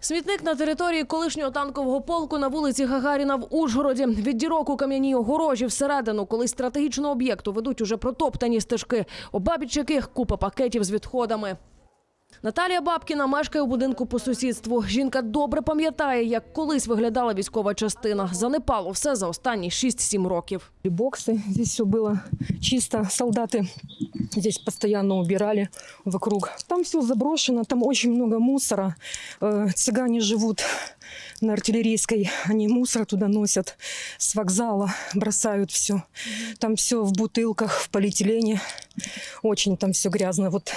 Смітник на території колишнього танкового полку на вулиці Гагаріна в Ужгороді. Від дірок у кам'яній огорожі всередину, коли стратегічного об'єкту ведуть уже протоптані стежки, обабіч яких купа пакетів з відходами. Наталія Бабкіна мешкає у будинку по сусідству. Жінка добре пам'ятає, як колись виглядала військова частина. Занепало все за останні 6-7 років. И боксы, здесь все было чисто. Солдаты Здесь постоянно убирали вокруг. Там все заброшено, там очень много мусора. Э, Цыгане живут на артиллерийской, они мусор туда носят с вокзала, бросают все. Там все в бутылках, в полиэтилене. Очень там все грязно вот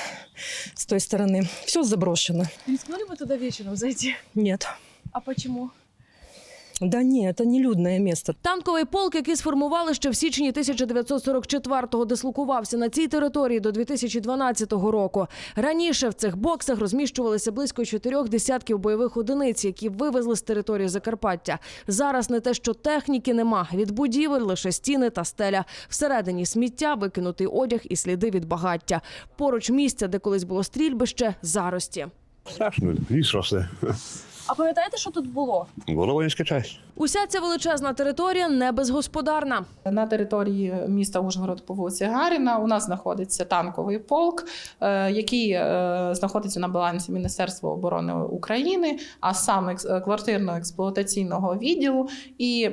с той стороны. Все заброшено. Рискнули ви туди вечором зайти? Нет. А чому? Да нет, это не людное место. Танковий полк, який сформували ще в січні 1944-го, дислокувався на цій території до 2012 року. Раніше в цих боксах розміщувалися близько чотирьох десятків бойових одиниць, які вивезли з території Закарпаття. Зараз не те, що техніки нема. Від будівель лише стіни та стеля. Всередині сміття, викинутий одяг і сліди від багаття. Поруч місця, де колись було стрільбище, зарості. Страшно, ліс росте. А пам'ятаєте, що тут було? Була воїнська часть. Уся ця величезна територія не безгосподарна. На території міста Ужгород по вулиці Гаріна у нас знаходиться танковий полк, е, який е, знаходиться на балансі Міністерства оборони України, а саме е, квартирно-експлуатаційного відділу. І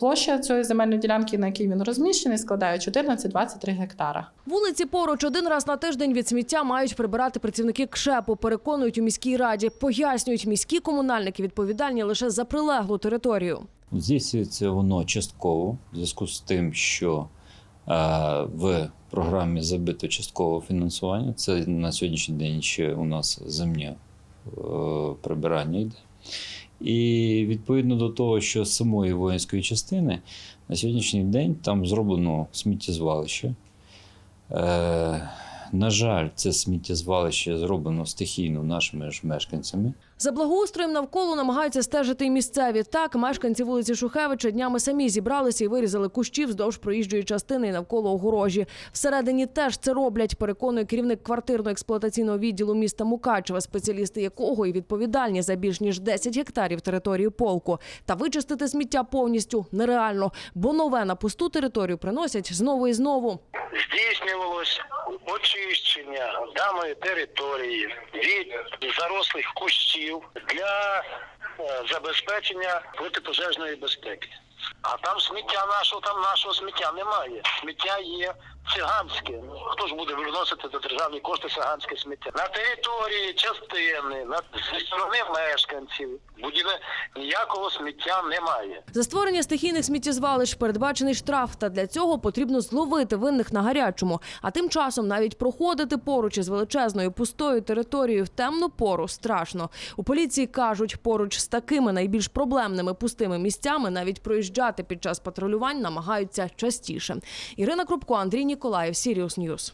площа цієї земельної ділянки, на якій він розміщений, складає 14-23 гектара. Вулиці поруч один раз на тиждень від сміття мають прибирати працівники КШЕПу, переконують у міській раді. Пояснюють, міські комунальники відповідальні лише за прилеглу територію. Здійснюється воно частково в зв'язку з тим, що е, в програмі забито часткове фінансування. Це на сьогоднішній день ще у нас земне е, прибирання йде. І відповідно до того, що з самої воїнської частини на сьогоднішній день там зроблено сміттєзвалище. Е, на жаль, це сміттєзвалище зроблено стихійно нашими ж мешканцями. За благоустроєм навколо намагаються стежити й місцеві. Так, мешканці вулиці Шухевича днями самі зібралися і вирізали кущі вздовж проїжджої частини і навколо огорожі. Всередині теж це роблять, переконує керівник квартирно-експлуатаційного відділу міста Мукачева, спеціалісти якого і відповідальні за більш ніж 10 гектарів території полку. Та вичистити сміття повністю нереально, бо нове на пусту територію приносять знову і знову. здійснювалось очищення даної території від зарослих кущів для е, забезпечення протипожежної безпеки. А там сміття нашого, там нашого сміття немає. Сміття є циганське. Ну, Хто ж буде виносити за державні кошти циганське сміття? На території частини, на зі сторони мешканців будівель ніякого сміття немає. За створення стихійних сміттєзвалищ передбачений штраф, та для цього потрібно зловити винних на гарячому. А тим часом навіть проходити поруч із величезною пустою територією в темну пору страшно. У поліції кажуть, поруч з такими найбільш проблемними пустими місцями навіть проїжджати під час патрулювань намагаються частіше. Ірина Крупко, Андрій Ніколаєв, Сіріус Ньюс.